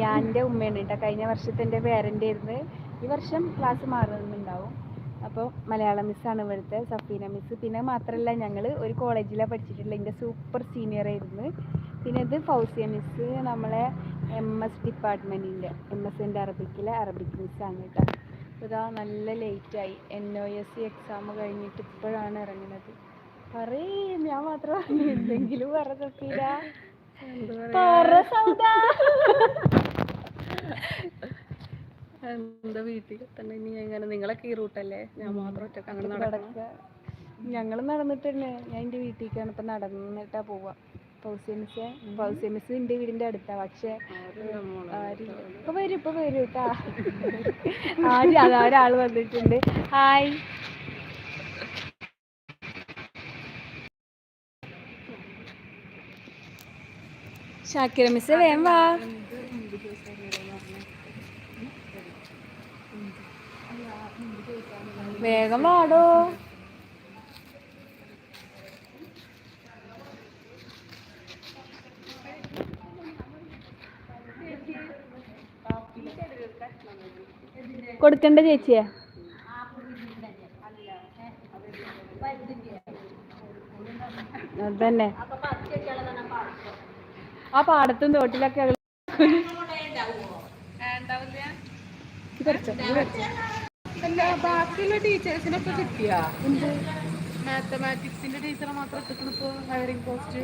റിയാന്റെ ഉമ്മയാണ് കേട്ടോ. കഴിഞ്ഞ വർഷത്തെ എന്റെ പേരന്റ് ആയിരുന്നു. ഈ വർഷം ക്ലാസ് മാറുന്നുണ്ടാവും. അപ്പോൾ മലയാളം മിസ്സാണ് ഇവിടുത്തെ സഫീന മിസ് പിന്നെ മാത്രമല്ല ഞങ്ങൾ ഒരു കോളേജിലാണ് പഠിച്ചിട്ടുള്ളത്. എന്റെ സൂപ്പർ സീനിയർ ആയിരുന്നു. പിന്നെ ഇത് ഫൗസിയ മിസ് നമ്മളെ എം എസ് ഡിപ്പാർട്ട്മെന്റിന്റെ എം എസ് എന്റെ അറബിക്കിലെ അറബിക് മിസ്സാണ് കേട്ടോ. അപ്പോൾ ഇതാ നല്ല ലേറ്റായി N O S C exam കഴിഞ്ഞിട്ട് ഇപ്പോഴാണ് ഇറങ്ങുന്നത്. പറയേ ഞാൻ മാത്രം പറഞ്ഞു എന്തെങ്കിലും പറ സഫീന. പറ സൗദാ. എന്താ വീട്ടിൽ തന്നെ ഇനി എങ്ങനെ? നിങ്ങളൊക്കെ ഈ റൂട്ടല്ലേ ഞാൻ മാത്രം ഒറ്റയ്ക്ക് അങ്ങനെ നടക്കണം? ഞങ്ങൾ നടന്നിട്ട് തന്നെ. ഞാൻ എന്റെ വീട്ടിലേക്കാണ് ഇപ്പം നടന്നിട്ടാ പോവാ. ഫൗസിയ വീടിന്റെ ഫൗസിയ മിസ് എന്റെ വീടിന്റെ അടുത്താ. പക്ഷേ ഇപ്പൊ വരും ഇപ്പൊ വരും കേട്ടാ. ആര് അതാ ഒരാൾ വന്നിട്ടുണ്ട്. ഹായ് ഷാക്കിര മിസ് വേം വാ. വേഗം വാടോ. കൊടുക്കണ്ട ചേച്ചിയെ. അതന്നെ. ആ പാടത്തും തോട്ടിലൊക്കെ കുറച്ച് കുറച്ച്. അല്ല ബാക്കിയുള്ള ടീച്ചേഴ്സിനൊക്കെ കിട്ടിയാ? മാത്തമാറ്റിക്സിന്റെ ടീച്ചറെ മാത്രം എത്തിക്കണിപ്പോ ഹയറിംഗ് പോസ്റ്റ്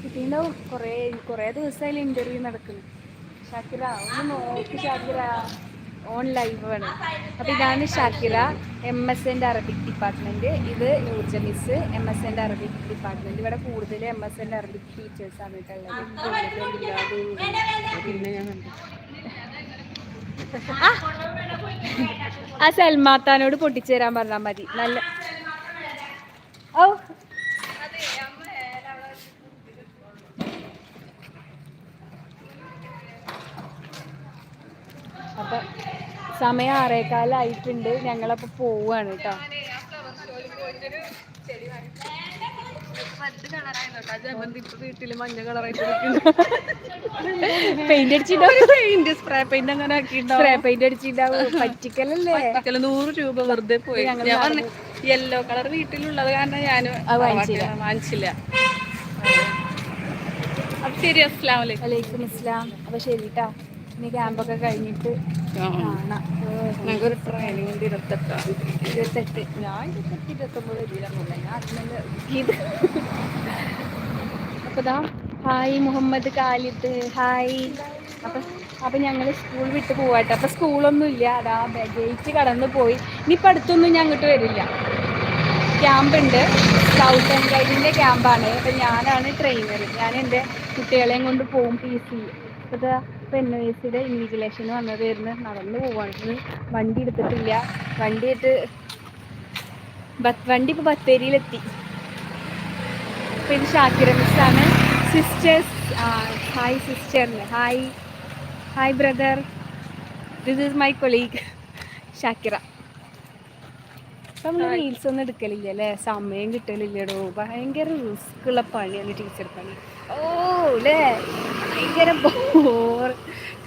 കിട്ടിയിട്ടുണ്ടാവും. കുറേ കുറേ ദിവസമായാലും ഇന്റർവ്യൂ നടക്കുന്നു ഷാക്കിര ഒന്ന് നോക്ക് ഷാക്കിര ഓൺ ലൈവ് ആണ്. അപ്പോൾ ഇതാണ് ഷാക്കിര എം എസ് എന്റെ അറബിക് ഡിപ്പാർട്ട്മെന്റ് ഇത് ഊർജ മിസ് എം എസ് എന്റെ അറബിക് ഡിപ്പാർട്ട്മെന്റ് ഇവിടെ കൂടുതൽ എം എസ് എന്റെ അറബിക് ടീച്ചേഴ്സാണ് കേട്ടുള്ളത് പിന്നെ ഞാൻ കണ്ടു. ആ സൽമാത്താനോട് പൊട്ടിച്ചു തരാൻ പറഞ്ഞാൽ മതി. നല്ല ഓ അപ്പൊ സമയം ആറേക്കാലായിട്ടുണ്ട് ഞങ്ങളപ്പോ പോവാണ് കേട്ടോ പെയിന്റ് അടിച്ചിട്ടുണ്ടാവും സ്പ്രേ പെയിന്റ് അങ്ങനെ സ്പ്രേ പെയിന്റ് അടിച്ചിട്ടുണ്ടാവും. പറ്റിക്കലല്ലേ? പറ്റിക്കൽ നൂറ് രൂപ വെറുതെ പോയി. ഞാൻ യെല്ലോ കളർ വീട്ടിലുള്ളത് കാരണം ഞാൻ വാങ്ങിച്ചില്ല. ശരി അസ്സലാമു വലൈക്കും ഇസ്ലാം അപ്പൊ ശരി കേട്ടോ ഇനി ക്യാമ്പൊക്കെ കഴിഞ്ഞിട്ട് കാണാം. ഞങ്ങൾക്ക് ഒരു ട്രെയിനിങ് ഉണ്ട് ഇരുപത്തെട്ടാം. ഇരുപത്തെട്ട്. ഞാൻ ഇരുപത്തെട്ട് ഇരുപത്തൊമ്പത് വരില്ല ഞാൻ അതിനെ ഇത് അപ്പോൾ ദാ ഹായ് മുഹമ്മദ് കാലിദ് ഹായ്. അപ്പം അപ്പം ഞങ്ങൾ സ്കൂൾ വിട്ട് പോവാട്ടെ. അപ്പം സ്കൂളൊന്നും ഇല്ല അതാ ഗേറ്റ് കടന്നു പോയി. ഇനിയിപ്പോൾ അടുത്തൊന്നും ഞങ്ങട്ട് അങ്ങോട്ട് വരില്ല. ക്യാമ്പുണ്ട്. സൗത്ത് ആൻഡ് ഗൈഡിന്റെ ക്യാമ്പാണ്. അപ്പം ഞാനാണ് ട്രെയിനർ ഞാൻ എന്റെ കുട്ടികളെയും കൊണ്ട് പോകും പി സി അപ്പോൾ ഇതാ ഇപ്പോൾ എൻ ഒ എസിയുടെ ഇൻവിജിലേഷന് വരുന്നത് നടന്നു പോവാണ്. വണ്ടി എടുത്തിട്ടില്ല. വണ്ടി ബ- വണ്ടി ഇപ്പോൾ ബത്തേരിയിലെത്തി. അപ്പോൾ ഇത് ഷാക്കിര മിസ്സാണ് sisters hi സിസ്റ്ററിന് hi hi brother this is my colleague Shakira. നമ്മൾ റീൽസ് ഒന്നും എടുക്കലില്ല അല്ലേ? സമയം കിട്ടലില്ലടോ. ഭയങ്കര റിസ്ക് ഉള്ള പണിയാണ് ടീച്ചർ പണി. ഓ അല്ലേ ഭയങ്കര ബോർ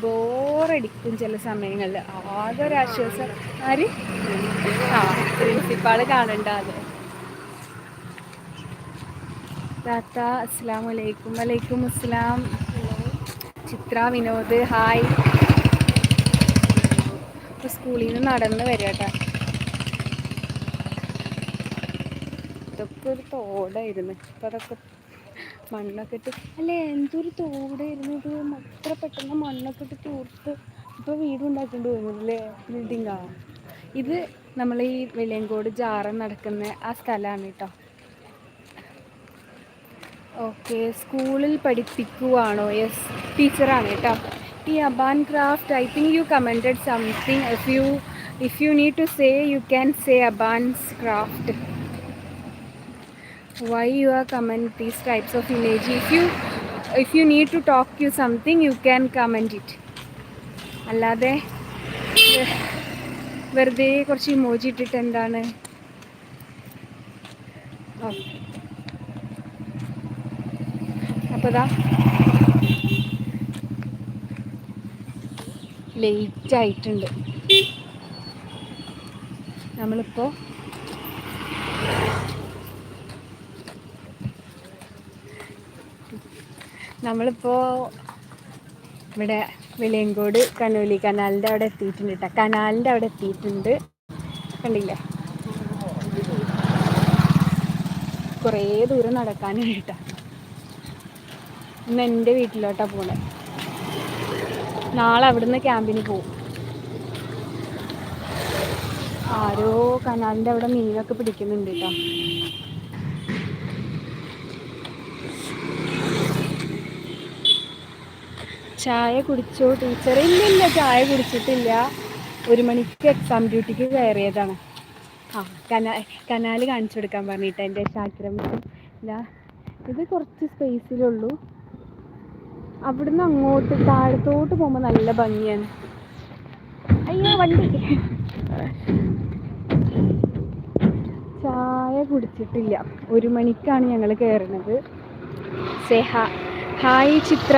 ബോറടിക്കും ചില സമയങ്ങളിൽ. ആകെ ഒരു ആശ്വാസം. ആര്? ആ പ്രിൻസിപ്പാൾ കാണണ്ട അത്. താത്ത അസ്സാം വലൈക്കും വലൈക്കും അസ്സലാം ചിത്ര വിനോദ് ഹായ്. സ്കൂളിൽ നിന്ന് നടന്ന് വരിക കേട്ടോ ഇതൊക്കെ ഒരു തോടായിരുന്നു ഇപ്പൊ അതൊക്കെ മണ്ണൊക്കെ ഇട്ട്. അല്ലേ എന്തൊരു തോടായിരുന്നു ഇത്. അത്ര പെട്ടെന്ന് മണ്ണൊക്കെ ഇട്ട് തൂർത്ത് ഇപ്പൊ വീടുണ്ടാക്കേണ്ടി വരുന്നില്ലേ ബിൽഡിങ്ങാ ഇത് നമ്മൾ ഈ വെളിയങ്കോട് ജാറം നടക്കുന്ന ആ സ്ഥലമാണ് കേട്ടോ ഓക്കെ സ്കൂളിൽ പഠിപ്പിക്കുവാണോ? യെസ് ടീച്ചറാണ് കേട്ടോ ഈ Aban craft I think you commented something. If you if you need to say you can say Aban's craft. Why you are comment these types of image if you if you need to talk you something you can comment it അല്ലാതെ വെറുതെ കുറച്ച് emoji ഇട്ടിട്ട് എന്താണ് late അപ്പോൾ nammal late ആയിട്ടുണ്ട് നമ്മളിപ്പോൾ നമ്മളിപ്പോൾ ഇവിടെ വെളിയങ്കോട് കനോലി കനാലിന്റെ അവിടെ എത്തിയിട്ടുണ്ട് കേട്ടോ കനാലിന്റെ അവിടെ എത്തിയിട്ടുണ്ട്. കണ്ടില്ലേ? കുറേ ദൂരം നടക്കാനായിട്ട ഇന്ന് എന്റെ വീട്ടിലോട്ടാണ് പോണേ. നാളെ അവിടുന്ന് ക്യാമ്പിന് പോവും. ആരോ കനാലിന്റെ അവിടെ മീനൊക്കെ പിടിക്കുന്നുണ്ട് കേട്ടോ ചായ കുടിച്ചു ടീച്ചർ ഇല്ലില്ല ഇല്ല ചായ കുടിച്ചിട്ടില്ല. ഒരു മണിക്ക് എക്സാം ഡ്യൂട്ടിക്ക് കയറിയതാണ്. ആ കനാ കനാല് കാണിച്ചു കൊടുക്കാൻ പറഞ്ഞിട്ട് എന്റെ ശാസ്ത്രം ഇല്ല ഇത് കുറച്ച് സ്പേസിലുള്ളൂ അവിടുന്ന് അങ്ങോട്ട് താഴത്തോട്ട് പോകുമ്പോൾ നല്ല ഭംഗിയാണ്. അയ്യോ വണ്ടി. ചായ കുടിച്ചിട്ടില്ല. ഒരു മണിക്കാണ് ഞങ്ങൾ കയറുന്നത് സേഹ ഹായ് ചിത്ര.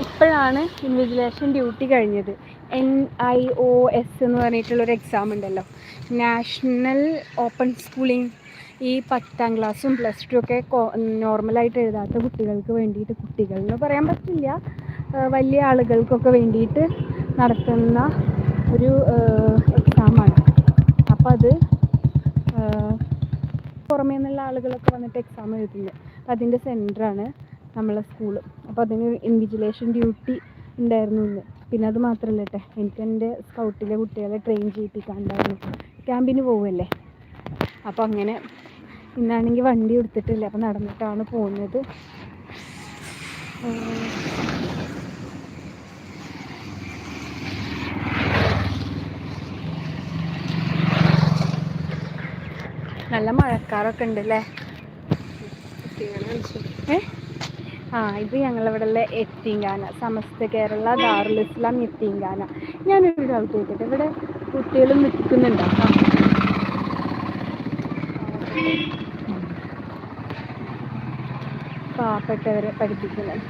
ഇപ്പോഴാണ് ഇൻവിജിലേഷൻ ഡ്യൂട്ടി കഴിഞ്ഞത്. എൻ ഐ ഒ എസ് എന്ന് പറഞ്ഞിട്ടുള്ളൊരു എക്സാം ഉണ്ടല്ലോ. നാഷണൽ ഓപ്പൺ സ്കൂളിംഗ് ഈ പത്താം ക്ലാസ്സും പ്ലസ് ടു ഒക്കെ നോർമലായിട്ട് എഴുതാത്ത കുട്ടികൾക്ക് വേണ്ടിയിട്ട് കുട്ടികൾ എന്ന് പറയാൻ പറ്റില്ല. വലിയ ആളുകൾക്കൊക്കെ വേണ്ടിയിട്ട് നടത്തുന്ന ഒരു എക്സാമാണ് അപ്പോൾ അത് പുറമേ നിന്നുള്ള ആളുകളൊക്കെ വന്നിട്ട് എക്സാം എഴുതുന്നത് അതിന്റെ സെന്ററാണ് നമ്മളെ സ്കൂൾ അപ്പോൾ അതിന് ഇൻവിജിലേഷൻ ഡ്യൂട്ടി ഉണ്ടായിരുന്നു ഇന്ന്. പിന്നെ അത് മാത്രമല്ല കേട്ടോ എനിക്ക് എന്റെ സ്കൗട്ടിലെ കുട്ടികളെ ട്രെയിൻ ചെയ്യിപ്പിക്കാണ്ടായിരുന്നു ക്യാമ്പിന് പോവുവല്ലേ അപ്പോൾ അങ്ങനെ ഇന്നാണെങ്കിൽ വണ്ടി എടുത്തിട്ടില്ല. അപ്പോൾ നടന്നിട്ടാണ് പോകുന്നത്. നല്ല മഴക്കാറൊക്കെ ഉണ്ട് അല്ലേ ഏ? ആ ഇത് ഞങ്ങളിവിടെയുള്ള എത്തിങ്കാന. സമസ്ത കേരള ദാറുൽ ഇസ്ലാം എത്തിങ്കാന. ഞാനൊരു ഡൗട്ട് ചോദിക്കട്ടെ? ഇവിടെ കുട്ടികൾ നിൽക്കുന്നുണ്ടോ. പാവപ്പെട്ടവരെ പഠിപ്പിക്കുന്നത്.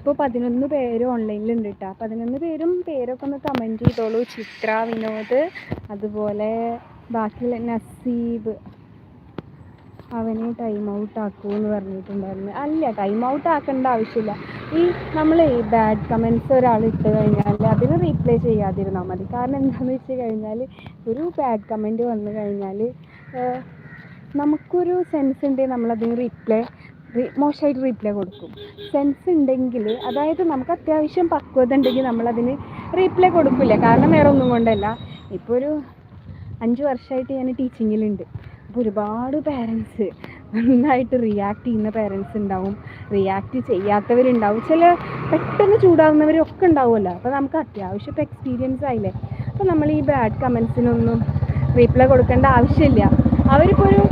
ഇപ്പോൾ പതിനൊന്ന് പേര് ഓൺലൈനിലുണ്ട് കേട്ടോ പതിനൊന്ന് പേരും പേരൊക്കെ ഒന്ന് കമന്റ് ചെയ്തോളൂ. ചിത്ര വിനോദ് അതുപോലെ ബാക്കിയുള്ള നസീബ്. അവനെ ടൈം ഔട്ട് ആക്കൂ എന്ന് പറഞ്ഞിട്ടുണ്ടായിരുന്നു. അല്ല ടൈം ഔട്ട് ആക്കേണ്ട ആവശ്യമില്ല. ഈ നമ്മൾ ബാഡ് കമൻസ് ഒരാൾ ഇട്ട് കഴിഞ്ഞാൽ അതിന് റീപ്ലൈ ചെയ്യാതിരുന്നാൽ മതി. കാരണം എന്താണെന്ന് വെച്ച് കഴിഞ്ഞാൽ ഒരു ബാഡ് കമന്റ് വന്നു കഴിഞ്ഞാൽ നമുക്കൊരു സെൻസ് ഉണ്ടെങ്കിൽ നമ്മളതിന് റീപ്ലൈ മോശമായിട്ട് റീപ്ലൈ കൊടുക്കും. സെൻസ് ഉണ്ടെങ്കിൽ അതായത് നമുക്ക് അത്യാവശ്യം പക്വത ഉണ്ടെങ്കിൽ നമ്മളതിന് റീപ്ലൈ കൊടുക്കില്ല. കാരണം വേറെ ഒന്നും കൊണ്ടല്ല. ഇപ്പോൾ ഒരു അഞ്ച് വർഷമായിട്ട് ഞാൻ ടീച്ചിങ്ങിലുണ്ട് അപ്പോൾ ഒരുപാട് പേരൻസ് നന്നായിട്ട് റിയാക്ട് ചെയ്യുന്ന പേരൻസ് ഉണ്ടാവും. റിയാക്ട് ചെയ്യാത്തവരുണ്ടാവും. ചില പെട്ടെന്ന് ചൂടാവുന്നവരൊക്കെ ഉണ്ടാവുമല്ലോ. അപ്പോൾ നമുക്ക് അത്യാവശ്യം ഇപ്പോൾ എക്സ്പീരിയൻസ് ആയില്ലേ? അപ്പോൾ നമ്മൾ ഈ ബാഡ് കമൻസിനൊന്നും റീപ്ലൈ കൊടുക്കേണ്ട ആവശ്യമില്ല. അവരിപ്പോൾ ഒരു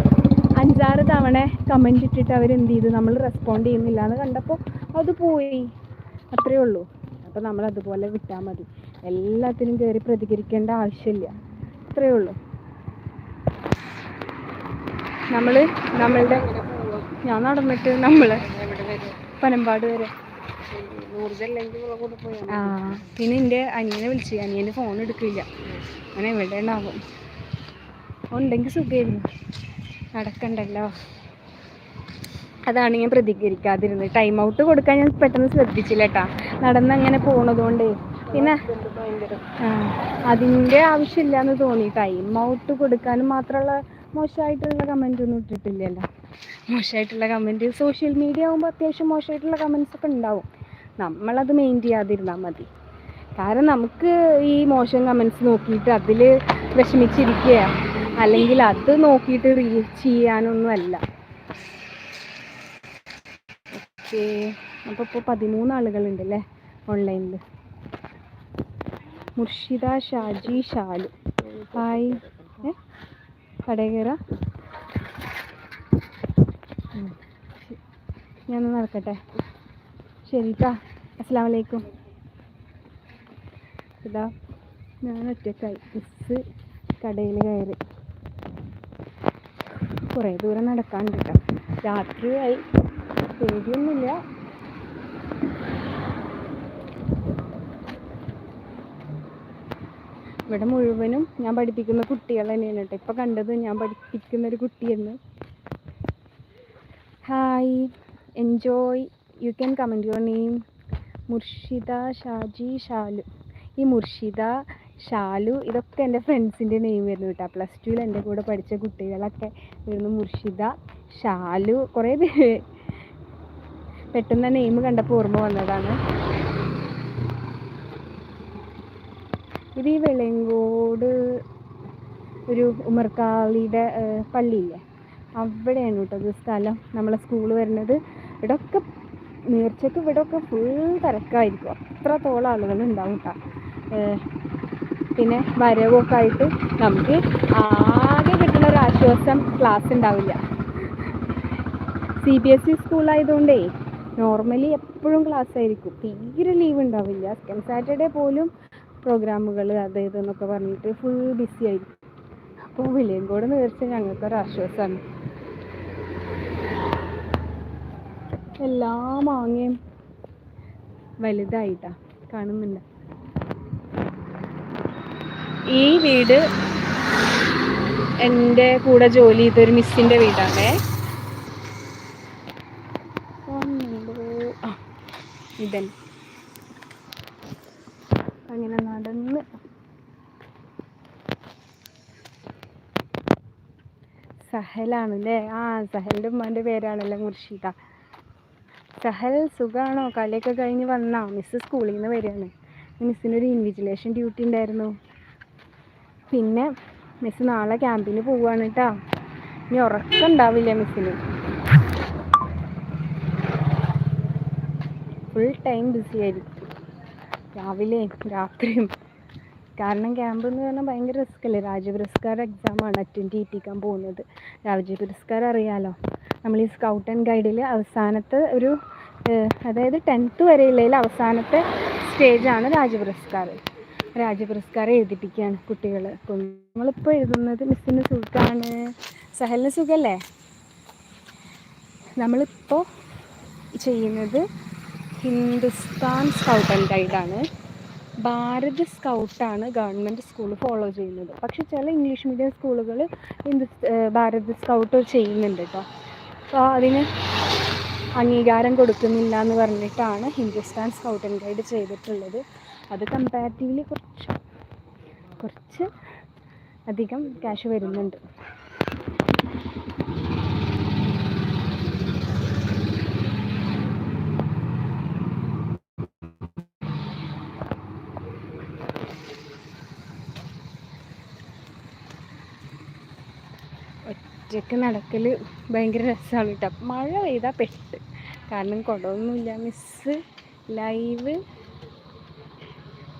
അഞ്ചാറ് തവണ കമന്റ് ഇട്ടിട്ട് അവരെന്ത് ചെയ്തു? നമ്മൾ റെസ്പോണ്ട് ചെയ്യുന്നില്ല എന്ന് കണ്ടപ്പോൾ അത് പോയി. അത്രയേ ഉള്ളൂ. അപ്പോൾ നമ്മൾ അതുപോലെ വിട്ടാൽ മതി. എല്ലാത്തിനും കയറി പ്രതികരിക്കേണ്ട ആവശ്യമില്ല. അത്രയേ ഉള്ളൂ. നമ്മൾ നമ്മളുടെ ഞാൻ നടന്നിട്ട് നമ്മൾ പനമ്പാട് വരെ. ആ പിന്നെ എന്റെ അനിയനെ വിളിച്ചു. അനിയന് ഫോൺ എടുക്കില്ല. അങ്ങനെ എവിടെ ഉണ്ടാവും ഉണ്ടെങ്കിൽ സുഖമായിരുന്നു നടക്കണ്ടല്ലോ. അതാണ് ഞാൻ പ്രതികരിക്കാതിരുന്നത്. ടൈം ഔട്ട് കൊടുക്കാൻ ഞാൻ പെട്ടെന്ന് ശ്രദ്ധിച്ചില്ല കേട്ടാ നടന്നങ്ങനെ പോണതുകൊണ്ട്. പിന്നെ അതിന്റെ ആവശ്യമില്ല എന്ന് തോന്നി. ടൈം ഔട്ട് കൊടുക്കാനും മാത്രമുള്ള മോശമായിട്ടുള്ള കമന്റ് ഒന്നും ഇട്ടിട്ടില്ലല്ലോ. മോശമായിട്ടുള്ള കമന്റ് സോഷ്യൽ മീഡിയ ആകുമ്പോൾ അത്യാവശ്യം മോശമായിട്ടുള്ള കമൻസ് ഒക്കെ ഉണ്ടാവും. നമ്മളത് മെയിൻ ചെയ്യാതിരുന്നാൽ മതി. കാരണം നമുക്ക് ഈ മോശം കമൻസ് നോക്കിയിട്ട് അതിൽ വിഷമിച്ചിരിക്കുക അല്ലെങ്കിൽ അത് നോക്കിയിട്ട് റീച്ച് ചെയ്യാനൊന്നും അല്ല ഓക്കെ അപ്പോൾ ഇപ്പോൾ പതിമൂന്ന് ആളുകളുണ്ട് അല്ലേ ഓൺലൈനിൽ മുർഷിദ ഷാജി ഷാലു. ഹായ് ഏ? ഞാൻ നടക്കട്ടെ ശരി ട്ടാ അസ്സാം വലൈക്കും ഇതാ. ഞാൻ ഒറ്റക്കായി മിസ് കടയിൽ കയറി. കുറേ ദൂരം നടക്കാണ്ട് കേട്ടോ. രാത്രിയായി. പേടിയൊന്നുമില്ല. ഇവിടെ മുഴുവനും ഞാൻ പഠിപ്പിക്കുന്ന കുട്ടികൾ തന്നെയാണ് കേട്ടോ. ഇപ്പം കണ്ടത് ഞാൻ പഠിപ്പിക്കുന്ന ഒരു കുട്ടിയെന്ന് hi enjoy you can comment your name Murshida Shaji Shalu ഈ മുർഷിദ ഷാലു ഇതൊക്കെ എന്റെ ഫ്രണ്ട്സിന്റെ നെയിം വരുന്നു കേട്ടോ. പ്ലസ് ടുവിൽ എന്റെ കൂടെ പഠിച്ച കുട്ടികളൊക്കെ വരുന്നു മുർഷിദ ഷാലു കുറേ പേര്. പെട്ടെന്ന് നെയിം കണ്ടപ്പോൾ ഓർമ്മ വന്നതാണ്. ഇത് ഈ വെളിയങ്കോട് ഒരു ഉമർക്കാളിയുടെ പള്ളിയില്ലേ? അവിടെയാണ് കേട്ടോ ഇത് സ്ഥലം. നമ്മളെ സ്കൂൾ വരുന്നത്. ഇവിടെയൊക്കെ നേർച്ചയ്ക്ക് ഇവിടെയൊക്കെ ഫുൾ തിരക്കായിരിക്കും. അത്രത്തോളം ആളുകൾ ഉണ്ടാവും കേട്ടോ പിന്നെ വരവൊക്കെ ആയിട്ട് നമുക്ക് ആകെ കിട്ടുന്ന ഒരു ആശ്വാസം ക്ലാസ് ഉണ്ടാവില്ല. സി ബി എസ് ഇ സ്കൂളായതുകൊണ്ടേ നോർമലി എപ്പോഴും ക്ലാസ് ആയിരിക്കും. തീരെ ലീവ് ഉണ്ടാവില്ല. സെക്കൻഡ് സാറ്റർഡേ പോലും പ്രോഗ്രാമുകൾ അത് ഇതെന്നൊക്കെ പറഞ്ഞിട്ട് ഫുൾ ബിസി ആയിരിക്കും. അപ്പോൾ വിളിയങ്കോട് നേർച്ച ഞങ്ങൾക്കൊരു ആശ്വാസമാണ് എല്ലാ മാങ്ങയും വലുതായിട്ടാ കാണുന്നുണ്ട്. ഈ വീട് എന്റെ കൂടെ ജോലി ചെയ്തൊരു മിസ്സിന്റെ വീടാണ്. ഇതൻ അങ്ങനെ നടന്ന്. സഹലാണ് അല്ലേ ആ സഹലിന്റെ ഉമ്മാന്റെ പേരാണല്ലോ മുർഷിദ. സഹൽ സുഖമാണോ കളിയൊക്കെ കഴിഞ്ഞ് വന്നാ? മിസ്സ് സ്കൂളിൽ നിന്ന് വരികയാണ്. മിസ്സിനൊരു ഇൻവിജിലേഷൻ ഡ്യൂട്ടി ഉണ്ടായിരുന്നു. പിന്നെ മിസ് നാളെ ക്യാമ്പിന് പോവാണ് കേട്ടോ ഇനി ഉറക്കം ഉണ്ടാവില്ല മിസ്സിന് ഫുൾ ടൈം ബിസി ആയിരിക്കും. രാവിലെയും രാത്രിയും കാരണം ക്യാമ്പ് എന്ന് പറഞ്ഞാൽ ഭയങ്കര റിസ്ക് അല്ലേ? രാജ്യ പുരസ്കാര എക്സാമാണ് അറ്റൻഡ് ചെയ്യിപ്പിക്കാൻ പോകുന്നത്. രാജ്യ പുരസ്കാരം അറിയാലോ? നമ്മൾ ഈ സ്കൗട്ട് ആൻഡ് ഗൈഡിൽ അവസാനത്തെ ഒരു അതായത് ടെൻത്ത് വരെയുള്ളതിൽ അവസാനത്തെ സ്റ്റേജാണ് രാജ്യപുരസ്കാർ രാജ്യപുരസ്കാരം എഴുതിപ്പിക്കുകയാണ് കുട്ടികൾ നമ്മളിപ്പോൾ എഴുതുന്നത് മിസ്സിന് സുഖമാണ് സഹലിന് സുഖമല്ലേ നമ്മളിപ്പോൾ ചെയ്യുന്നത് ഹിന്ദുസ്ഥാൻ സ്കൗട്ട് ആൻഡ് ഗൈഡാണ്. ഭാരത് സ്കൗട്ടാണ് ഗവൺമെന്റ് സ്കൂൾ ഫോളോ ചെയ്യുന്നത്. പക്ഷെ ചില ഇംഗ്ലീഷ് മീഡിയം സ്കൂളുകൾ ഹിന്ദു ഭാരത് സ്കൗട്ട് ചെയ്യുന്നുണ്ട് കേട്ടോ അപ്പോൾ അതിന് അംഗീകാരം കൊടുക്കുന്നില്ല എന്ന് പറഞ്ഞിട്ടാണ് ഹിന്ദുസ്ഥാൻ സ്കൗട്ട് ആൻഡ് ഗൈഡ് ചെയ്തിട്ടുള്ളത്. അത് കമ്പാരിറ്റീവ്ലി കുറച്ച് കുറച്ച് അധികം ക്യാഷ് വരുന്നുണ്ട്. ഒറ്റയ്ക്ക് നടക്കൽ ഭയങ്കര രസമാണ് കേട്ടോ മഴ പെയ്താൽ പെട്ട്. കാരണം കുടമൊന്നുമില്ല മിസ്സ് ലൈവ്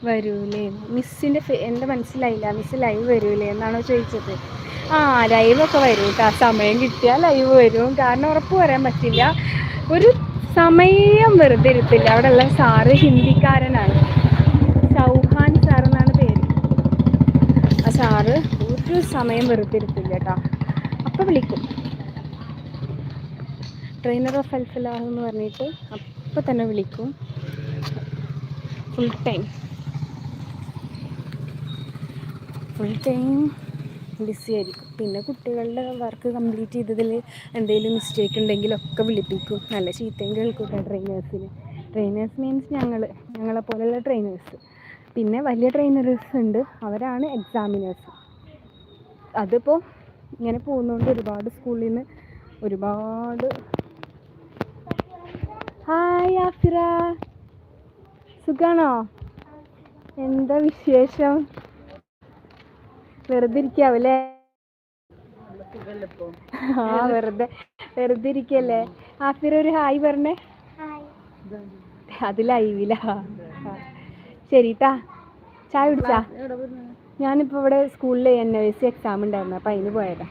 വരൂലേ? മിസ്സിന്റെ എന്റെ മനസ്സിലായില്ല. മിസ് ലൈവ് വരൂലേ എന്നാണോ ചോദിച്ചത്. ആ ലൈവൊക്കെ വരും കേട്ടോ സമയം കിട്ടിയാൽ ലൈവ് വരും. കാരണം ഉറപ്പ് പറയാൻ പറ്റില്ല. ഒരു സമയം വെറുതെ ഇരുത്തില്ല. അവിടെയുള്ള സാറ് ഹിന്ദിക്കാരനാണ്. ചൗഹാൻ സാർ എന്നാണ് പേര്. ആ സാറ് ഒരു സമയം വെറുതെ ഇരുത്തില്ല കേട്ടോ അപ്പം വിളിക്കും. ട്രെയിനർ ഓഫ് അൽഫലാഹ് എന്ന് പറഞ്ഞിട്ട് അപ്പം തന്നെ വിളിക്കും. Full time full time busy ആയിരിക്കും. പിന്നെ കുട്ടികളുടെ വർക്ക് കംപ്ലീറ്റ് ചെയ്തതിൽ എന്തെങ്കിലും മിസ്റ്റേക്ക് ഉണ്ടെങ്കിലൊക്കെ വിളിപ്പിക്കും. നല്ല ചീത്തയും കേൾക്കും ട്രെയിനേഴ്സിന് ട്രെയിനേഴ്സ് മീൻസ് ഞങ്ങൾ ഞങ്ങളെ പോലെയുള്ള ട്രെയിനേഴ്സ് പിന്നെ വലിയ ട്രെയിനേഴ്സ് ഉണ്ട്. അവരാണ് എക്സാമിനേഴ്സ് അതിപ്പോൾ ഇങ്ങനെ പോകുന്നതുകൊണ്ട് ഒരുപാട് സ്കൂളിൽ നിന്ന് ഒരുപാട് ഹായ് ആഫിറ സുഖാണോ? എന്താ വിശേഷം? വെറുതെ ഇരിക്കാവല്ലേ ആ വെറുതെ വെറുതെ ഇരിക്കല്ലേ ആഫിറ ഒരു ഹായ് പറഞ്ഞേ. അത് ലൈവില. ശരിട്ടാ ചായ കുടിച്ചാ? ഞാനിപ്പോ ഇവിടെ സ്കൂളിൽ എൻ ഐ സി എക്സാം ഉണ്ടായിരുന്നു അപ്പൊ അതിന് പോയതാ.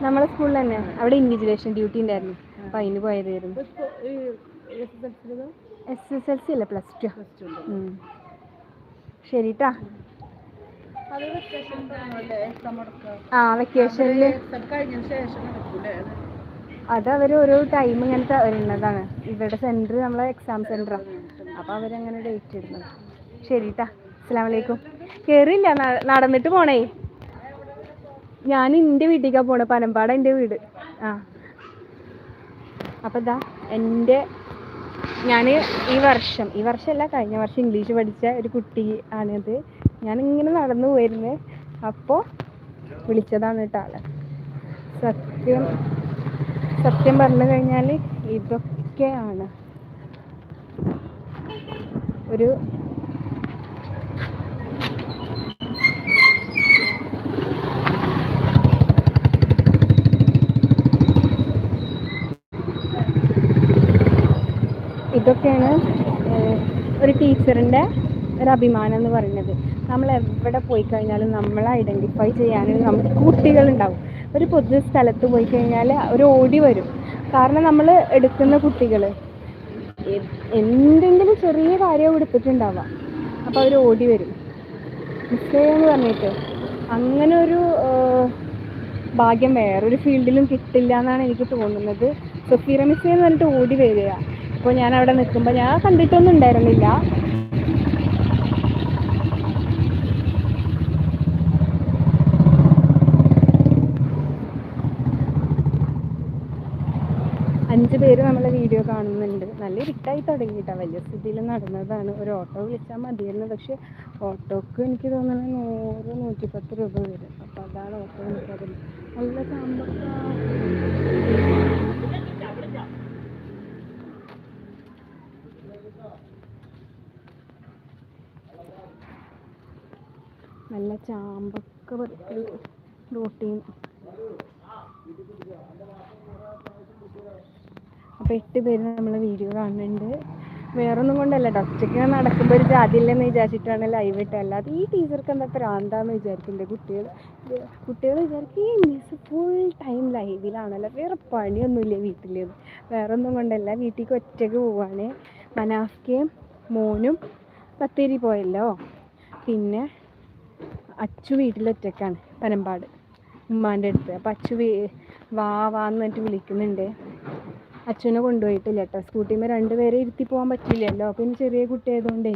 നമ്മളെ സ്കൂളിൽ തന്നെ അവിടെ ഇൻവിജിലേഷൻ ഡ്യൂട്ടി ഉണ്ടായിരുന്നു അപ്പൊ അതിന് പോയതായിരുന്നു. എസ് എസ് എൽ സി അല്ല പ്ലസ് ടു ശരിട്ടാ അത് വെക്കേഷൻ തുടങ്ങുമല്ലേ എക്സാം മുടക്കുക ആ വെക്കേഷനിൽ അത്? അവർ അവർ ഓരോ ടൈം ഇങ്ങനത്തെ വരുന്നതാണ് ഇവിടെ സെന്റർ നമ്മളെ എക്സാം സെന്ററാണ് അപ്പോൾ അവരങ്ങനെ ഡേറ്റ് ഇടുന്നത്. ശരിട്ടാ. അസ്സാം വലൈക്കും നടന്നിട്ട് പോണേ. ഞാൻ എന്റെ വീട്ടിലേക്കാണ് പോണ. പനമ്പാട എന്റെ വീട്. ആ. അപ്പോൾ ഇതാ എന്റെ ഞാൻ ഈ വർഷം ഈ വർഷമല്ല കഴിഞ്ഞ വർഷം ഇംഗ്ലീഷ് പഠിച്ച ഒരു കുട്ടി ആണിത്. ഞാനിങ്ങനെ നടന്നു പോയിരുന്നേ. അപ്പോൾ വിളിച്ചതാണ് കേട്ടോ സത്യം സത്യം പറഞ്ഞു കഴിഞ്ഞാൽ ഇതൊക്കെയാണ്. ഒരു ഇതൊക്കെയാണ് ഒരു ടീച്ചറിന്റെ ഒരു അഭിമാനം എന്ന് പറയുന്നത്. നമ്മൾ എവിടെ പോയി കഴിഞ്ഞാലും നമ്മളെ ഐഡന്റിഫൈ ചെയ്യാനും നമുക്ക് കുട്ടികളുണ്ടാവും. ഒരു പൊതു സ്ഥലത്ത് പോയി കഴിഞ്ഞാൽ ഒരു ഓടി വരും. കാരണം നമ്മൾ എടുക്കുന്ന കുട്ടികൾ എന്തെങ്കിലും ചെറിയ കാര്യം എടുത്തിട്ടുണ്ടാവാം. അപ്പോൾ അവർ ഓടി വരും. മിസ്സേ എന്ന് പറഞ്ഞിട്ട് അങ്ങനെ ഒരു ഭാഗ്യം വേറൊരു ഫീൽഡിലും കിട്ടില്ല എന്നാണ് എനിക്ക് തോന്നുന്നത്. സഫീറ എന്ന് പറഞ്ഞിട്ട് ഓടി വരിക. അപ്പോൾ ഞാൻ അവിടെ നിൽക്കുമ്പോൾ ഞാൻ കണ്ടിട്ടൊന്നും ഉണ്ടായിരുന്നില്ല അഞ്ച് പേര് നമ്മളെ വീഡിയോ കാണുന്നുണ്ട്. നല്ല ഇരുട്ടായി തുടങ്ങിയിട്ടാ. വലിയ സ്ഥിതിയിൽ നടന്നതാണ്. ഒരു ഓട്ടോ വിളിച്ചാൽ മതിയായിരുന്നു. പക്ഷെ ഓട്ടോക്ക് എനിക്ക് തോന്നുന്നത് നൂറ് നൂറ്റിപ്പത്ത് രൂപ വരും. അപ്പോൾ അതാണ് ഓട്ടോ വിളിക്കാറുള്ളത് നല്ല നല്ല ചാമ്പക്ക റോട്ടീൻ. അപ്പോൾ എട്ട് പേര് നമ്മളെ വീഡിയോ കാണുന്നുണ്ട്. വേറൊന്നും കൊണ്ടല്ല ഒറ്റയ്ക്ക് നടക്കുമ്പോൾ ഒരു ജാതിയില്ലെന്ന് വിചാരിച്ചിട്ടാണ് ലൈവ് ഇട്ടത് അല്ലാതെ ഈ ടീച്ചർക്ക് എന്താ പ്രാന്താന്ന് വിചാരിക്കുന്നുണ്ട് കുട്ടികൾ കുട്ടികൾ വിചാരിക്കും ഈ മിസ് ഫുൾ ടൈം ലൈവിലാണല്ലോ വേറെ പണിയൊന്നുമില്ല വീട്ടിൽ വേറെ ഒന്നും കൊണ്ടല്ല വീട്ടിലേക്ക് ഒറ്റയ്ക്ക് പോവാണ്. മനാഫ്കയും മോനും ബത്തേരി പോയല്ലോ. പിന്നെ അച്ചു വീട്ടിലൊറ്റക്കാണ് പനമ്പാട്. ഉമ്മാന്റെ അടുത്ത്. അപ്പം അച്ചു വാ വാ വാന്ന് പറഞ്ഞിട്ട് വിളിക്കുന്നുണ്ട്. അച്ഛനെ കൊണ്ടുപോയിട്ടില്ല കേട്ടോ സ്കൂട്ടിമ്മ രണ്ടുപേരെ ഇരുത്തി പോകാൻ പറ്റില്ലല്ലോ. പിന്നെ ചെറിയ കുട്ടിയായതുകൊണ്ടേ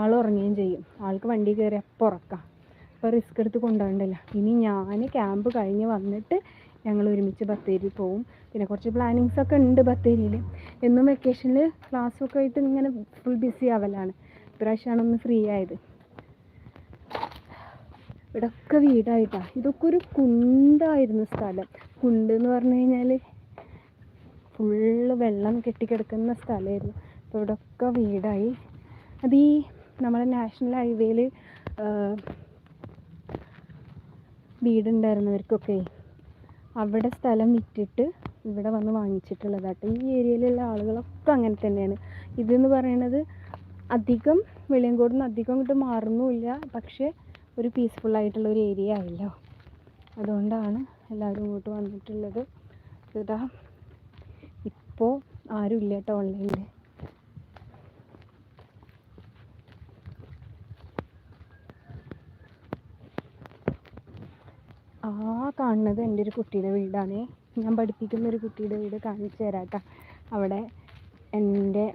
ആൾ ഉറങ്ങുകയും ചെയ്യും. ആൾക്ക് വണ്ടി കയറി അപ്പം ഉറക്കാം. അപ്പോൾ റിസ്ക് എടുത്ത് കൊണ്ടുപോകണ്ടല്ലോ. ഇനി ഞാൻ ക്യാമ്പ് കഴിഞ്ഞ് വന്നിട്ട് ഞങ്ങൾ ഒരുമിച്ച് ബത്തേരി പോവും. പിന്നെ കുറച്ച് പ്ലാനിങ്സ് ഒക്കെ ഉണ്ട് ബത്തേരിയിൽ എന്നും വെക്കേഷനിൽ ക്ലാസ്സൊക്കെ ആയിട്ട് ഇങ്ങനെ ഫുൾ ബിസി ആവലാണ്. ഇപ്രാവശ്യമാണ് ഒന്ന് ഫ്രീ ആയത്. ഇവിടൊക്കെ വീടായിട്ടാണ് ഇതൊക്കെ ഒരു കുണ്ടായിരുന്നു സ്ഥലം. കുണ്ട് എന്ന് പറഞ്ഞു കഴിഞ്ഞാൽ ഫുള്ള് വെള്ളം കെട്ടിക്കിടക്കുന്ന സ്ഥലമായിരുന്നു. അപ്പോൾ ഇവിടൊക്കെ വീടായി. അത് ഈ നമ്മുടെ നാഷണൽ ഹൈവേയിൽ വീടുണ്ടായിരുന്നവർക്കൊക്കെ അവിടെ സ്ഥലം വിറ്റിട്ട് ഇവിടെ വന്ന് വാങ്ങിച്ചിട്ടുള്ളതാട്ടോ. ഈ ഏരിയയിലുള്ള ആളുകളൊക്കെ അങ്ങനെ തന്നെയാണ്. ഇതെന്ന് പറയണത് അധികം വെളിയങ്കോട് നിന്ന് അധികം ഇങ്ങോട്ട് മാറുന്നുമില്ല. പക്ഷേ ഒരു പീസ്ഫുൾ ആയിട്ടുള്ള ഒരു ഏരിയ ആയല്ലോ. അതുകൊണ്ടാണ് എല്ലാവരും ഇങ്ങോട്ട് വന്നിട്ടുള്ളത്. ഇതാ. ഇപ്പോൾ ആരും ഇല്ല കേട്ടോ ഓൺലൈനിൽ ആ കാണുന്നത് എന്റെ ഒരു കുട്ടിയുടെ വീടാണ്. ഞാൻ പഠിപ്പിക്കുന്ന ഒരു കുട്ടിയുടെ വീട് കാണിച്ചു തരാം കേട്ടോ. അവിടെ എന്റെ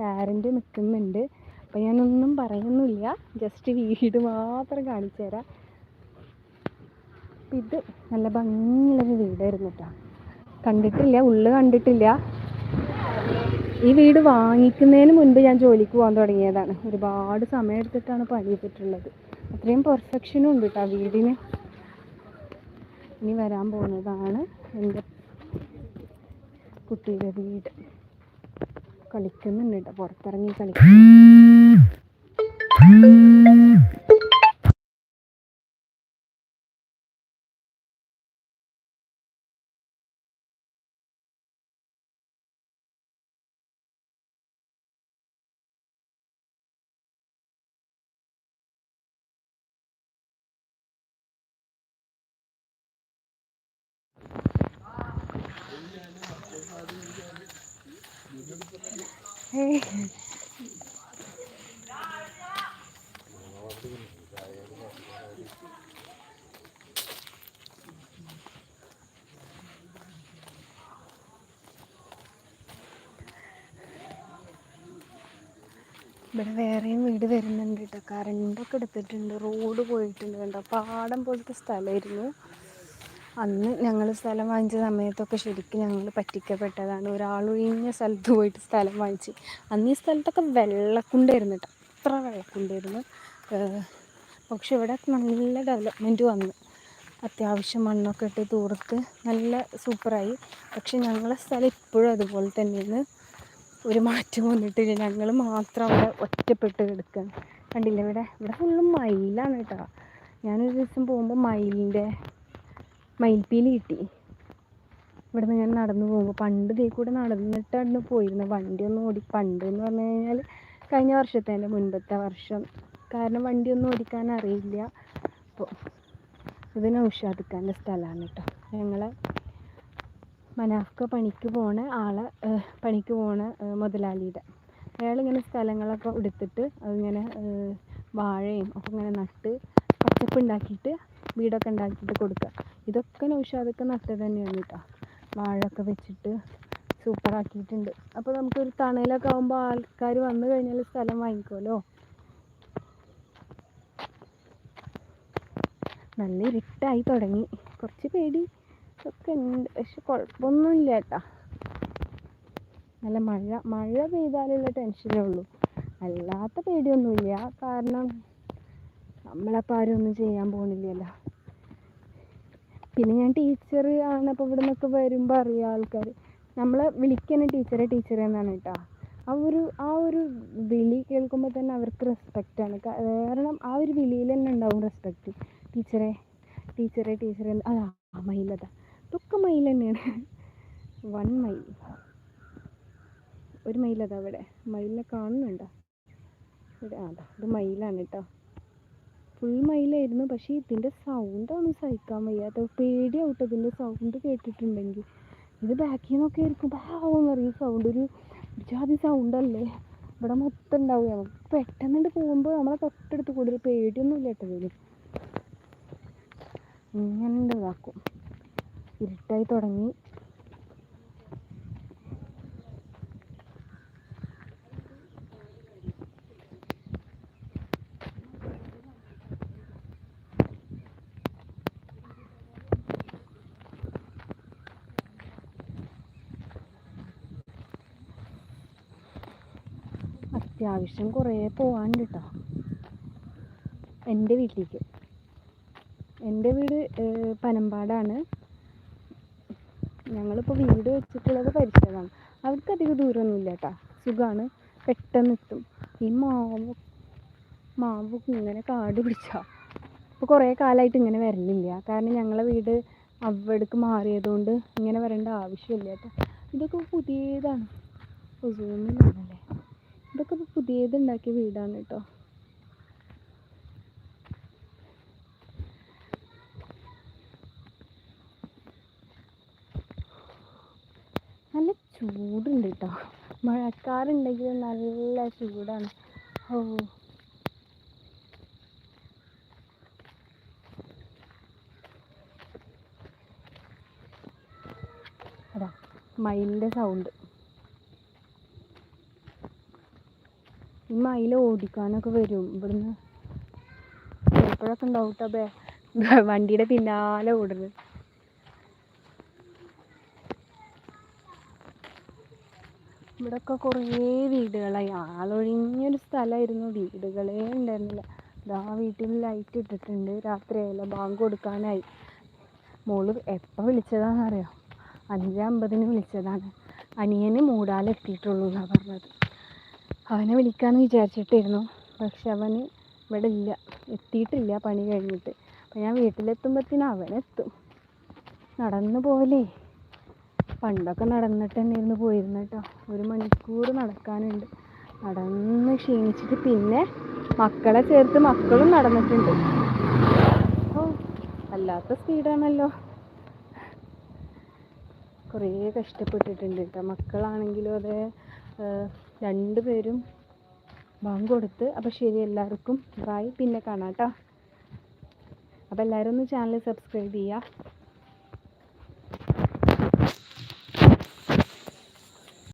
പാരന്റ് നിൽക്കുന്നുണ്ട് അപ്പോൾ ഞാനൊന്നും പറയുന്നില്ല. ജസ്റ്റ് വീട് മാത്രം കാണിച്ചു തരാം. അപ്പം ഇത് നല്ല ഭംഗിയുള്ളൊരു വീടായിരുന്നു കേട്ടോ. കണ്ടിട്ടില്ല ഉള്ളു കണ്ടിട്ടില്ല. ഈ വീട് വാങ്ങിക്കുന്നതിന് മുൻപ് ഞാൻ ജോലിക്ക് പോകാൻ തുടങ്ങിയതാണ്. ഒരുപാട് സമയം എടുത്തിട്ടാണ് പണിതിട്ടുള്ളത് അത്രയും പെർഫെക്ഷനും ഉണ്ട് കേട്ടോ വീടിന്. ഇനി വരാൻ പോകുന്നതാണ് എന്റെ കുട്ടിയുടെ വീട്. കളിക്കുന്നുണ്ട് കേട്ടോ പുറത്തിറങ്ങി കളിക്കും ഇവിടെ വേറെയും വീട് വരുന്നുണ്ട് കേട്ടോ. കറണ്ടൊക്കെ എടുത്തിട്ടുണ്ട്. റോഡ് പോയിട്ടുണ്ട് കണ്ടോ. പാടം പോലത്തെ സ്ഥലമായിരുന്നു. അന്ന് ഞങ്ങൾ സ്ഥലം വാങ്ങിച്ച സമയത്തൊക്കെ ശരിക്കും ഞങ്ങൾ പറ്റിക്കപ്പെട്ടതാണ്. ഒരാളൊഴിഞ്ഞ സ്ഥലത്ത് പോയിട്ട് സ്ഥലം വാങ്ങിച്ച്. അന്ന് ഈ സ്ഥലത്തൊക്കെ വെള്ളക്കുണ്ടായിരുന്നു കേട്ടോ. അത്ര വെള്ളക്കുണ്ടായിരുന്നു. പക്ഷെ ഇവിടെ നല്ല ഡെവലപ്മെന്റ് വന്നു. അത്യാവശ്യം മണ്ണൊക്കെ ഇട്ട് തൂർത്ത് നല്ല സൂപ്പറായി. പക്ഷെ ഞങ്ങളെ സ്ഥലം ഇപ്പോഴും അതുപോലെ തന്നെയാണ്. ഒരു മാറ്റം വന്നിട്ടില്ല. ഞങ്ങൾ മാത്രം അവിടെ ഒറ്റപ്പെട്ട് കിടക്കുകയാണ് കണ്ടില്ല ഇവിടെ? ഇവിടെ ഫുള്ള് മയിലാണ് കേട്ടോ. ഞാനൊരു ദിവസം പോകുമ്പോൾ മയിലിന്റെ മയിൽപ്പീലി കിട്ടി. ഇവിടുന്ന് ഞാൻ നടന്നു പോകുമ്പോൾ പണ്ട് ഇതേ കൂടെ നടന്നിട്ടാണ് പോയിരുന്നത് വണ്ടിയൊന്നും ഓടി പണ്ട് എന്ന് പറഞ്ഞു കഴിഞ്ഞാൽ കഴിഞ്ഞ വർഷത്തെ എന്റെ മുൻപത്തെ വർഷം. കാരണം വണ്ടി വണ്ടിയൊന്നും ഓടിക്കാൻ അറിയില്ല. അപ്പോൾ ഇത് നൗഷാദിക്കാന്റെ സ്ഥലമാണ് കേട്ടോ ഞങ്ങളെ മനാഫ്ക പണിക്ക് പോണ ആളെ പണിക്ക് പോണ മുതലാളിയുടെ. അയാളിങ്ങനെ സ്ഥലങ്ങളൊക്കെ എടുത്തിട്ട് അതിങ്ങനെ വാഴയും ഒക്കെ ഇങ്ങനെ നട്ട് പച്ചപ്പ് ഉണ്ടാക്കിയിട്ട് വീടൊക്കെ ഉണ്ടാക്കിയിട്ട് കൊടുക്കുക ഇതൊക്കെ നൗഷാദൊക്കെ നട്ടത് തന്നെയാണ് കേട്ടോ. വാഴയൊക്കെ വെച്ചിട്ട് സൂപ്പറാക്കിയിട്ടുണ്ട് അപ്പോൾ നമുക്കൊരു തണലൊക്കെ ആകുമ്പോൾ ആൾക്കാർ വന്നു കഴിഞ്ഞാൽ സ്ഥലം വാങ്ങിക്കുമല്ലോ നല്ല ഇരുട്ടായി തുടങ്ങി. കുറച്ച് പേടി ഒക്കെ ഉണ്ട്. പക്ഷെ കുഴപ്പമൊന്നുമില്ല കേട്ടാ. നല്ല മഴ മഴ പെയ്താലുള്ള ടെൻഷനേ ഉള്ളൂ. അല്ലാത്ത പേടിയൊന്നുമില്ല. കാരണം നമ്മളപ്പോൾ ആരും ഒന്നും ചെയ്യാൻ പോകുന്നില്ലല്ലോ പിന്നെ ഞാൻ ടീച്ചർ ആണ് അപ്പോൾ ഇവിടെ നിന്നൊക്കെ വരുമ്പോൾ അറിയാം ആൾക്കാർ നമ്മളെ വിളിക്കുന്ന ടീച്ചറെ ടീച്ചറെ എന്നാണ് കേട്ടോ. ആ ഒരു ആ ഒരു വിളി കേൾക്കുമ്പോൾ തന്നെ അവർക്ക് റെസ്പെക്റ്റാണ് കാരണം ആ ഒരു വിളിയിൽ തന്നെ ഉണ്ടാവും റെസ്പെക്റ്റ് ടീച്ചറെ ടീച്ചറെ ടീച്ചറെ അതാ മയിലത ഇതൊക്കെ മയിൽ തന്നെയാണ്. വൺ മൈൽ ഒരു മയിലതാ അവിടെ മയിലിനെ കാണുന്നുണ്ടോ? ഇവിടെ അതാ ഇത് മയിലാണ് കേട്ടോ. ഫുൾ മയിലായിരുന്നു. പക്ഷേ ഇതിന്റെ സൗണ്ടാണ് സഹിക്കാൻ വയ്യാത്ത പേടിയാവും ട്ടോ ഇതിന്റെ സൗണ്ട് കേട്ടിട്ടുണ്ടെങ്കിൽ. ഇത് ബാക്കിൽ നിന്നൊക്കെ ആയിരിക്കും. ബാവെന്ന് സൗണ്ട് ഒരു ജാതി സൗണ്ടല്ലേ ഇവിടെ മൊത്തം ഉണ്ടാവുക നമുക്ക് പെട്ടെന്നുണ്ട് പോകുമ്പോൾ നമ്മളെ തൊട്ടടുത്ത് കൂടുതൽ പേടിയൊന്നുമില്ല കേട്ടോ ഇതിന് ഇങ്ങനെ ഉണ്ടാക്കും ഇരുട്ടായി തുടങ്ങി. അത്യാവശ്യം കുറേ പോകാനുണ്ട് കേട്ടോ എന്റെ വീട്ടിലേക്ക്. എന്റെ വീട് പനമ്പാടാണ്. ഞങ്ങളിപ്പോൾ വീട് വെച്ചിട്ടുള്ളത് പരിസരമാണ്. അവർക്ക് അധികം ദൂരമൊന്നുമില്ല കേട്ടോ സുഖമാണ് പെട്ടെന്ന് എത്തും. ഈ മാവ് മാവ് ഇങ്ങനെ കാട് പിടിച്ചാ. ഇപ്പോൾ കുറേ കാലമായിട്ട് ഇങ്ങനെ വരലില്ല. കാരണം ഞങ്ങളെ വീട് അവിടേക്ക് മാറിയതുകൊണ്ട് ഇങ്ങനെ വരേണ്ട ആവശ്യമില്ല കേട്ടോ. ഇതൊക്കെ പുതിയതാണ്. സൂമിലാണല്ലേ ഇതൊക്കെ ഇപ്പോൾ പുതിയത് ഉണ്ടാക്കിയ വീടാണ് കേട്ടോ. നല്ല ചൂടുണ്ട് കേട്ടോ. മഴക്കാറുണ്ടെങ്കിൽ നല്ല ചൂടാണ്. ഓ. അതാ മയിലിന്റെ സൗണ്ട് ഈ മയിൽ ഓടിക്കാനൊക്കെ വരും. ഇവിടുന്ന് ചിലപ്പോഴൊക്കെ ഉണ്ടാവും കേട്ടോ വണ്ടിയുടെ പിന്നാലെ ഓടുന്നത് ഇവിടെയൊക്കെ കുറേ വീടുകളായി. ആളൊഴിഞ്ഞൊരു സ്ഥലമായിരുന്നു വീടുകളേ ഉണ്ടായിരുന്നില്ല. ഇതാ വീട്ടിൽ ലൈറ്റ് ഇട്ടിട്ടുണ്ട്. രാത്രിയായല്ലോ ബാങ്ക് കൊടുക്കാനായി. മോൾ എപ്പോൾ വിളിച്ചതാണെന്നറിയോ? അഞ്ച് അമ്പതിന് വിളിച്ചതാണ്. അനിയന് മൂടാലെത്തിയിട്ടുള്ളൂ എന്നാണ് പറഞ്ഞത്. അവനെ വിളിക്കാമെന്ന് വിചാരിച്ചിട്ടായിരുന്നു. പക്ഷെ അവന് ഇവിടെ ഇല്ല. എത്തിയിട്ടില്ല പണി കഴിഞ്ഞിട്ട്. അപ്പം ഞാൻ വീട്ടിലെത്തുമ്പോഴത്തേന് അവനെത്തും. നടന്നു പോലേ പണ്ടൊക്കെ നടന്നിട്ട് തന്നെയായിരുന്നു പോയിരുന്നത് കേട്ടോ ഒരു മണിക്കൂർ നടക്കാനുണ്ട്. നടന്ന് ക്ഷീണിച്ചിട്ട് പിന്നെ മക്കളെ ചേർത്ത് മക്കളും നടന്നിട്ടുണ്ട്. ഓ അല്ലാത്ത സ്പീഡാണല്ലോ. കുറേ കഷ്ടപ്പെട്ടിട്ടുണ്ട് കേട്ടോ മക്കളാണെങ്കിലും അതെ രണ്ട് പേരും ബാങ്ക് കൊടുത്ത് അപ്പോൾ ശരി എല്ലാവർക്കും ബൈ പിന്നെ കാണാം കേട്ടോ അപ്പോൾ എല്ലാവരും ഒന്ന് ചാനൽ സബ്സ്ക്രൈബ് ചെയ്യുക